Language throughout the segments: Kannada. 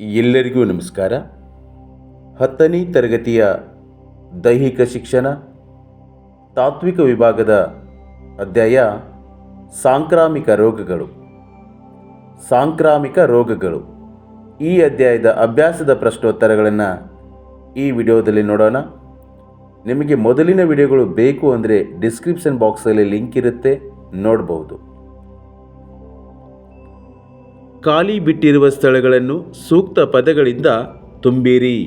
ಎಲ್ಲರಿಗೂ ನಮಸ್ಕಾರ. ಹತ್ತನೇ ತರಗತಿಯ ದೈಹಿಕ ಶಿಕ್ಷಣ, ತಾತ್ವಿಕ ವಿಭಾಗದ ಅಧ್ಯಾಯ, ಸಾಂಕ್ರಾಮಿಕ ರೋಗಗಳು. ಸಾಂಕ್ರಾಮಿಕ ರೋಗಗಳು. ಈ ಅಧ್ಯಾಯದ ಅಭ್ಯಾಸದ ಪ್ರಶ್ನೋತ್ತರಗಳನ್ನು ಈ ವಿಡಿಯೋದಲ್ಲಿ ನೋಡೋಣ. ನಿಮಗೆ ಮೊದಲಿನ ವಿಡಿಯೋಗಳು ಬೇಕು ಅಂದರೆ ಡಿಸ್ಕ್ರಿಪ್ಷನ್ ಬಾಕ್ಸಲ್ಲಿ ಲಿಂಕ್ ಇರುತ್ತೆ ನೋಡಬಹುದು ಖಾಲಿ ಬಿಟ್ಟಿರುವ ಸ್ಥಳಗಳನ್ನು ಸೂಕ್ತ ಪದಗಳಿಂದ ತುಂಬಿರಿ.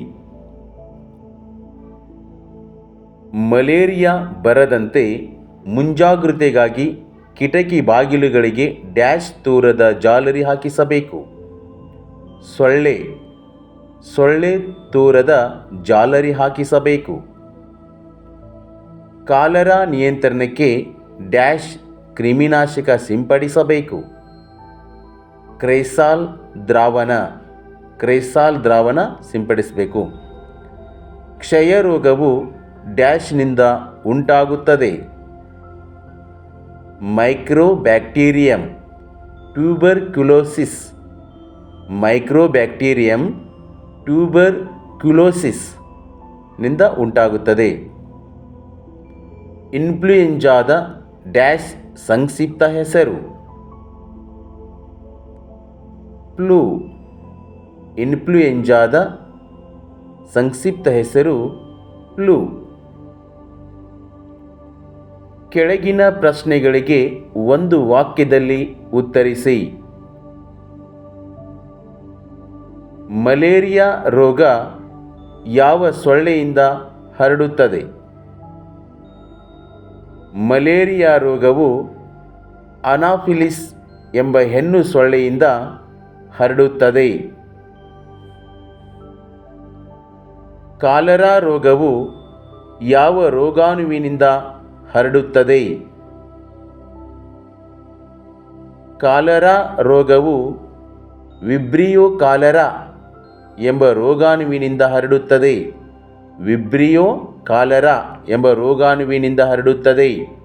ಮಲೇರಿಯಾ ಬರದಂತೆ ಮುಂಜಾಗ್ರತೆಗಾಗಿ ಕಿಟಕಿ ಬಾಗಿಲುಗಳಿಗೆ ಡ್ಯಾಶ್ ದೂರದ ಜಾಲರಿ ಹಾಕಿಸಬೇಕು. ಸೊಳ್ಳೆ ಸೊಳ್ಳೆ ದೂರದ ಜಾಲರಿ ಹಾಕಿಸಬೇಕು. ಕಾಲರಾ ನಿಯಂತ್ರಣಕ್ಕೆ ಡ್ಯಾಶ್ ಕ್ರಿಮಿನಾಶಕ ಸಿಂಪಡಿಸಬೇಕು. ಕ್ರೈಸಾಲ್ ದ್ರಾವಣ ಕ್ರೈಸಾಲ್ ದ್ರಾವಣ ಸಿಂಪಡಿಸಬೇಕು. ಕ್ಷಯ ರೋಗವು ಡ್ಯಾಶ್ನಿಂದ ಉಂಟಾಗುತ್ತದೆ. ಮೈಕ್ರೋಬ್ಯಾಕ್ಟೀರಿಯಂ, ಟ್ಯೂಬರ್ಕ್ಯುಲೋಸಿಸ್, ಮೈಕ್ರೋಬ್ಯಾಕ್ಟೀರಿಯಂ ಟ್ಯೂಬರ್ಕ್ಯುಲೋಸಿಸ್ನಿಂದ ಉಂಟಾಗುತ್ತದೆ. ಇನ್ಫ್ಲೂಯೆಂಜಾದ ಡ್ಯಾಶ್ ಸಂಕ್ಷಿಪ್ತ ಹೆಸರು. ಫ್ಲೂ ಇನ್ಫ್ಲುಯೆಂಜಾದ ಸಂಕ್ಷಿಪ್ತ ಹೆಸರು ಫ್ಲೂ ಕೆಳಗಿನ ಪ್ರಶ್ನೆಗಳಿಗೆ ಒಂದು ವಾಕ್ಯದಲ್ಲಿ ಉತ್ತರಿಸಿ. ಮಲೇರಿಯಾ ರೋಗ ಯಾವ ಸೊಳ್ಳೆಯಿಂದ ಹರಡುತ್ತದೆ? ಮಲೇರಿಯಾ ರೋಗವು ಅನಾಫಿಲಿಸ್ ಎಂಬ ಹೆಣ್ಣು ಸೊಳ್ಳೆಯಿಂದ ಹರಡುತ್ತದೆ. ಕಾಲರಾ ರೋಗವು ಯಾವ ರೋಗಾಣುವಿನಿಂದ ಹರಡುತ್ತದೆ? ಕಾಲರಾ ರೋಗವು ವಿಬ್ರಿಯೋ ಕಾಲರಾ ಎಂಬ ರೋಗಾಣುವಿನಿಂದ ಹರಡುತ್ತದೆ. ವಿಬ್ರಿಯೋ ಕಾಲರಾ ಎಂಬ ರೋಗಾಣುವಿನಿಂದ ಹರಡುತ್ತದೆ.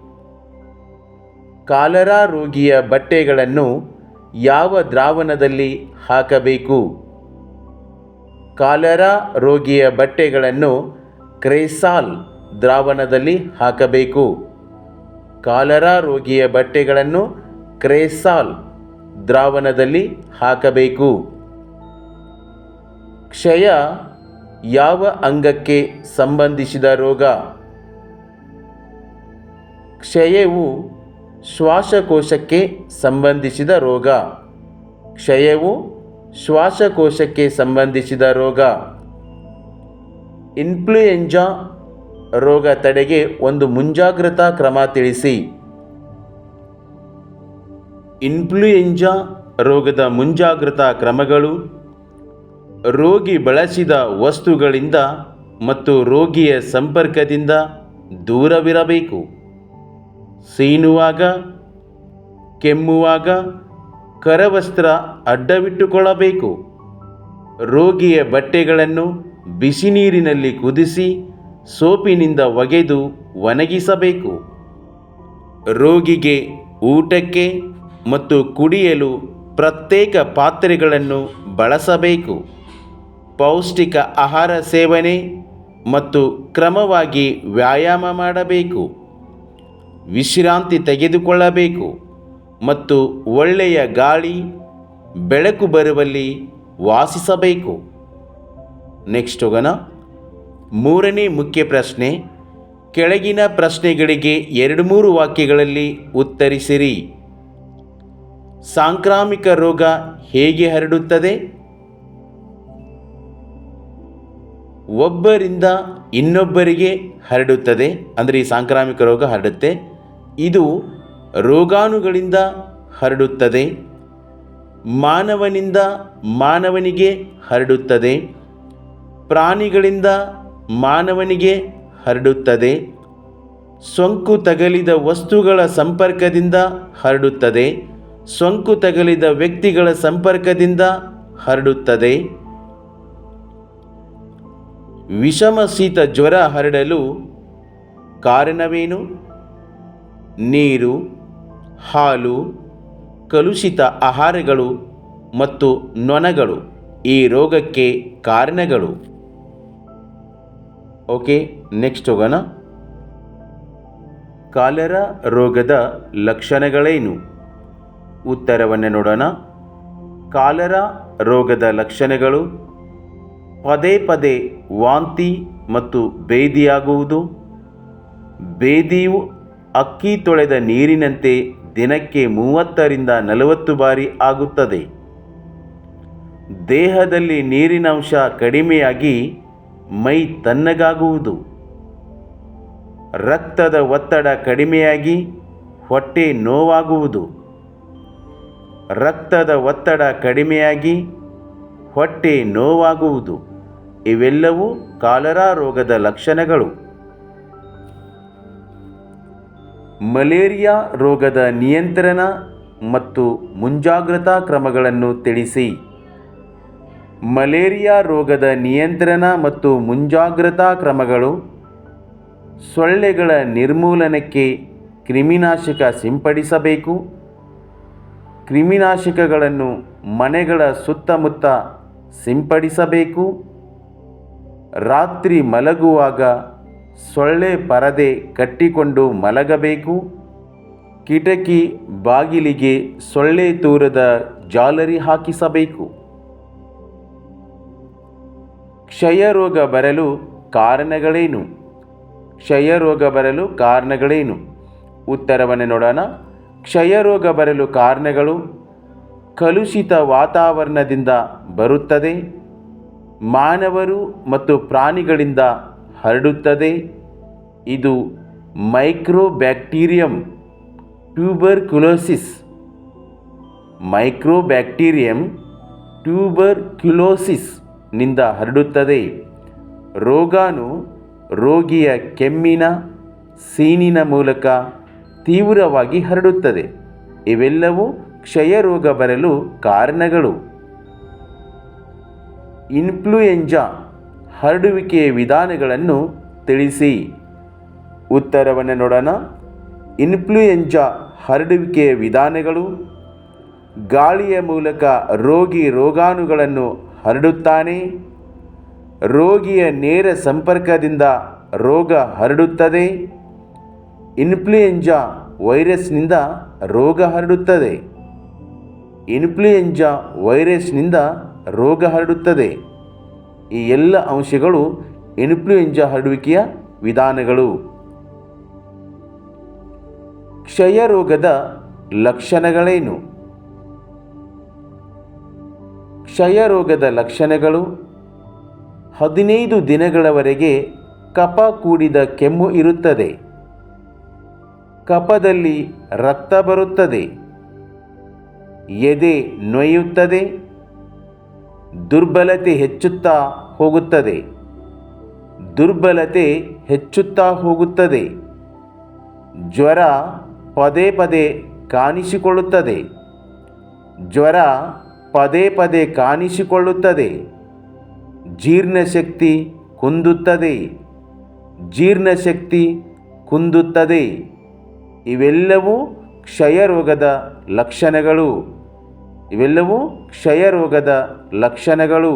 ಕಾಲರಾ ರೋಗಿಯ ಬಟ್ಟೆಗಳನ್ನು ಯಾವ ದ್ರಾವಣದಲ್ಲಿ ಹಾಕಬೇಕು? ಕಾಲರಾ ರೋಗಿಯ ಬಟ್ಟೆಗಳನ್ನು ಕ್ರೇಸಾಲ್ ದ್ರಾವಣದಲ್ಲಿ ಹಾಕಬೇಕು. ಕಾಲರಾ ರೋಗಿಯ ಬಟ್ಟೆಗಳನ್ನು ಕ್ರೇಸಾಲ್ ದ್ರಾವಣದಲ್ಲಿ ಹಾಕಬೇಕು. ಕ್ಷಯ ಯಾವ ಅಂಗಕ್ಕೆ ಸಂಬಂಧಿಸಿದ ರೋಗ? ಕ್ಷಯವು ಶ್ವಾಸಕೋಶಕ್ಕೆ ಸಂಬಂಧಿಸಿದ ರೋಗ. ಕ್ಷಯವು ಶ್ವಾಸಕೋಶಕ್ಕೆ ಸಂಬಂಧಿಸಿದ ರೋಗ. ಇನ್ಫ್ಲೂಯೆಂಜಾ ರೋಗ ತಡೆಗೆ ಒಂದು ಮುಂಜಾಗ್ರತಾ ಕ್ರಮ ತಿಳಿಸಿ. ಇನ್ಫ್ಲೂಯೆಂಜಾ ರೋಗದ ಮುಂಜಾಗ್ರತಾ ಕ್ರಮಗಳು ರೋಗಿ ಬಳಸಿದ ವಸ್ತುಗಳಿಂದ ಮತ್ತು ರೋಗಿಯ ಸಂಪರ್ಕದಿಂದ ದೂರವಿರಬೇಕು. ಸೀನುವಾಗ, ಕೆಮ್ಮುವಾಗ ಕರವಸ್ತ್ರ ಅಡ್ಡವಿಟ್ಟುಕೊಳ್ಳಬೇಕು. ರೋಗಿಯ ಬಟ್ಟೆಗಳನ್ನು ಬಿಸಿ ನೀರಿನಲ್ಲಿ ಕುದಿಸಿ ಸೋಪಿನಿಂದ ಒಗೆದು ಒಣಗಿಸಬೇಕು. ರೋಗಿಗೆ ಊಟಕ್ಕೆ ಮತ್ತು ಕುಡಿಯಲು ಪ್ರತ್ಯೇಕ ಪಾತ್ರೆಗಳನ್ನು ಬಳಸಬೇಕು. ಪೌಷ್ಟಿಕ ಆಹಾರ ಸೇವನೆ ಮತ್ತು ಕ್ರಮವಾಗಿ ವ್ಯಾಯಾಮ ಮಾಡಬೇಕು. ವಿಶ್ರಾಂತಿ ತೆಗೆದುಕೊಳ್ಳಬೇಕು ಮತ್ತು ಒಳ್ಳೆಯ ಗಾಳಿ ಬೆಳಕು ಬರುವಲ್ಲಿ ವಾಸಿಸಬೇಕು. ನೆಕ್ಸ್ಟ್ ಹೋಗೋಣ ಮೂರನೇ ಮುಖ್ಯ ಪ್ರಶ್ನೆ, ಕೆಳಗಿನ ಪ್ರಶ್ನೆಗಳಿಗೆ ಎರಡು ಮೂರು ವಾಕ್ಯಗಳಲ್ಲಿ ಉತ್ತರಿಸಿರಿ. ಸಾಂಕ್ರಾಮಿಕ ರೋಗ ಹೇಗೆ ಹರಡುತ್ತದೆ? ಒಬ್ಬರಿಂದ ಇನ್ನೊಬ್ಬರಿಗೆ ಹರಡುತ್ತದೆ. ಅಂದರೆ ಈ ಸಾಂಕ್ರಾಮಿಕ ರೋಗ ಹರಡುತ್ತೆ. ಇದು ರೋಗಾಣುಗಳಿಂದ ಹರಡುತ್ತದೆ, ಮಾನವನಿಂದ ಮಾನವನಿಗೆ ಹರಡುತ್ತದೆ, ಪ್ರಾಣಿಗಳಿಂದ ಮಾನವನಿಗೆ ಹರಡುತ್ತದೆ, ಸೋಂಕು ತಗಲಿದ ವಸ್ತುಗಳ ಸಂಪರ್ಕದಿಂದ ಹರಡುತ್ತದೆ, ಸೋಂಕು ತಗಲಿದ ವ್ಯಕ್ತಿಗಳ ಸಂಪರ್ಕದಿಂದ ಹರಡುತ್ತದೆ. ವಿಷಮ ಶೀತ ಜ್ವರ ಹರಡಲು ಕಾರಣವೇನು? ನೀರು, ಹಾಲು, ಕಲುಷಿತ ಆಹಾರಗಳು ಮತ್ತು ನೊಣಗಳು ಈ ರೋಗಕ್ಕೆ ಕಾರಣಗಳು. ಓಕೆ, ನೆಕ್ಸ್ಟ್ ಹೋಗೋಣ. ಕಾಲರಾ ರೋಗದ ಲಕ್ಷಣಗಳೇನು? ಉತ್ತರವನ್ನು ನೋಡೋಣ. ಕಾಲರಾ ರೋಗದ ಲಕ್ಷಣಗಳು ಪದೇ ಪದೇ ವಾಂತಿ ಮತ್ತು ಬೇದಿಯಾಗುವುದು. ಬೇದಿಯು ಅಕ್ಕಿ ತೊಳೆದ ನೀರಿನಂತೆ ದಿನಕ್ಕೆ ಮೂವತ್ತರಿಂದ ನಲವತ್ತು ಬಾರಿ ಆಗುತ್ತದೆ. ದೇಹದಲ್ಲಿ ನೀರಿನಂಶ ಕಡಿಮೆಯಾಗಿ ಮೈ ತನ್ನಗಾಗುವುದು ರಕ್ತದ ಒತ್ತಡ ಕಡಿಮೆಯಾಗಿ ಹೊಟ್ಟೆ ನೋವಾಗುವುದು. ರಕ್ತದ ಒತ್ತಡ ಕಡಿಮೆಯಾಗಿ ಹೊಟ್ಟೆ ನೋವಾಗುವುದು. ಇವೆಲ್ಲವೂ ಕಾಲರಾ ರೋಗದ ಲಕ್ಷಣಗಳು. ಮಲೇರಿಯಾ ರೋಗದ ನಿಯಂತ್ರಣ ಮತ್ತು ಮುಂಜಾಗ್ರತಾ ಕ್ರಮಗಳನ್ನು ತಿಳಿಸಿ. ಮಲೇರಿಯಾ ರೋಗದ ನಿಯಂತ್ರಣ ಮತ್ತು ಮುಂಜಾಗ್ರತಾ ಕ್ರಮಗಳು ಸೊಳ್ಳೆಗಳ ನಿರ್ಮೂಲನಕ್ಕೆ ಕ್ರಿಮಿನಾಶಕ ಸಿಂಪಡಿಸಬೇಕು. ಕ್ರಿಮಿನಾಶಕಗಳನ್ನು ಮನೆಗಳ ಸುತ್ತಮುತ್ತ ಸಿಂಪಡಿಸಬೇಕು. ರಾತ್ರಿ ಮಲಗುವಾಗ ಸೊಳ್ಳೆ ಪರದೆ ಕಟ್ಟಿಕೊಂಡು ಮಲಗಬೇಕು. ಕಿಟಕಿ ಬಾಗಿಲಿಗೆ ಸೊಳ್ಳೆ ತೂರದ ಜಾಲರಿ ಹಾಕಿಸಬೇಕು. ಕ್ಷಯರೋಗ ಬರಲು ಕಾರಣಗಳೇನು? ಕ್ಷಯರೋಗ ಬರಲು ಕಾರಣಗಳೇನು? ಉತ್ತರವನ್ನು ನೋಡೋಣ. ಕ್ಷಯರೋಗ ಬರಲು ಕಾರಣಗಳು? ಕಲುಷಿತ ವಾತಾವರಣದಿಂದ ಬರುತ್ತದೆ. ಮಾನವರು ಮತ್ತು ಪ್ರಾಣಿಗಳಿಂದ ಹರಡುತ್ತದೆ. ಇದು ಮೈಕ್ರೋಬ್ಯಾಕ್ಟೀರಿಯಂ ಟ್ಯೂಬರ್ಕ್ಯುಲೋಸಿಸ್. ಮೈಕ್ರೋಬ್ಯಾಕ್ಟೀರಿಯಂ ಟ್ಯೂಬರ್ಕ್ಯುಲೋಸಿಸ್ನಿಂದ ಹರಡುತ್ತದೆ. ರೋಗಾಣು ರೋಗಿಯ ಕೆಮ್ಮಿನ, ಸೀನಿನ ಮೂಲಕ ತೀವ್ರವಾಗಿ ಹರಡುತ್ತದೆ. ಇವೆಲ್ಲವೂ ಕ್ಷಯರೋಗ ಬರಲು ಕಾರಣಗಳು. ಇನ್ಫ್ಲೂಯೆಂಜಾ ಹರಡುವಿಕೆಯ ವಿಧಾನಗಳನ್ನು ತಿಳಿಸಿ. ಉತ್ತರವನ್ನು ನೋಡೋಣ. ಇನ್ಫ್ಲೂಯೆಂಜಾ ಹರಡುವಿಕೆಯ ವಿಧಾನಗಳು. ಗಾಳಿಯ ಮೂಲಕ ರೋಗಿ ರೋಗಾಣುಗಳನ್ನು ಹರಡುತ್ತಾನೆ. ರೋಗಿಯ ನೇರ ಸಂಪರ್ಕದಿಂದ ರೋಗ ಹರಡುತ್ತದೆ. ಇನ್ಫ್ಲೂಯೆಂಜಾ ವೈರಸ್ನಿಂದ ರೋಗ ಹರಡುತ್ತದೆ. ಇನ್ಫ್ಲೂಯೆಂಜಾ ವೈರಸ್ನಿಂದ ರೋಗ ಹರಡುತ್ತದೆ. ಈ ಎಲ್ಲ ಅಂಶಗಳು ಇನ್ಫ್ಲೂಯೆಂಜಾ ಹರಡುವಿಕೆಯ ವಿಧಾನಗಳು. ಕ್ಷಯರೋಗದ ಲಕ್ಷಣಗಳೇನು? ಕ್ಷಯರೋಗದ ಲಕ್ಷಣಗಳು ಹದಿನೈದು ದಿನಗಳವರೆಗೆ ಕಪ ಕೂಡಿದ ಕೆಮ್ಮು ಇರುತ್ತದೆ. ಕಪದಲ್ಲಿ ರಕ್ತ ಬರುತ್ತದೆ. ಎದೆ ನೋಯುತ್ತದೆ. ದುರ್ಬಲತೆ ಹೆಚ್ಚುತ್ತಾ ಹೋಗುತ್ತದೆ. ದುರ್ಬಲತೆ ಹೆಚ್ಚುತ್ತಾ ಹೋಗುತ್ತದೆ. ಜ್ವರ ಪದೇ ಪದೇ ಕಾಣಿಸಿಕೊಳ್ಳುತ್ತದೆ. ಜ್ವರ ಪದೇ ಪದೇ ಕಾಣಿಸಿಕೊಳ್ಳುತ್ತದೆ. ಜೀರ್ಣಶಕ್ತಿ ಕುಂದುತ್ತದೆ. ಜೀರ್ಣಶಕ್ತಿ ಕುಂದುತ್ತದೆ. ಇವೆಲ್ಲವೂ ಕ್ಷಯರೋಗದ ಲಕ್ಷಣಗಳು. ಇವೆಲ್ಲವೂ ಕ್ಷಯರೋಗದ ಲಕ್ಷಣಗಳು.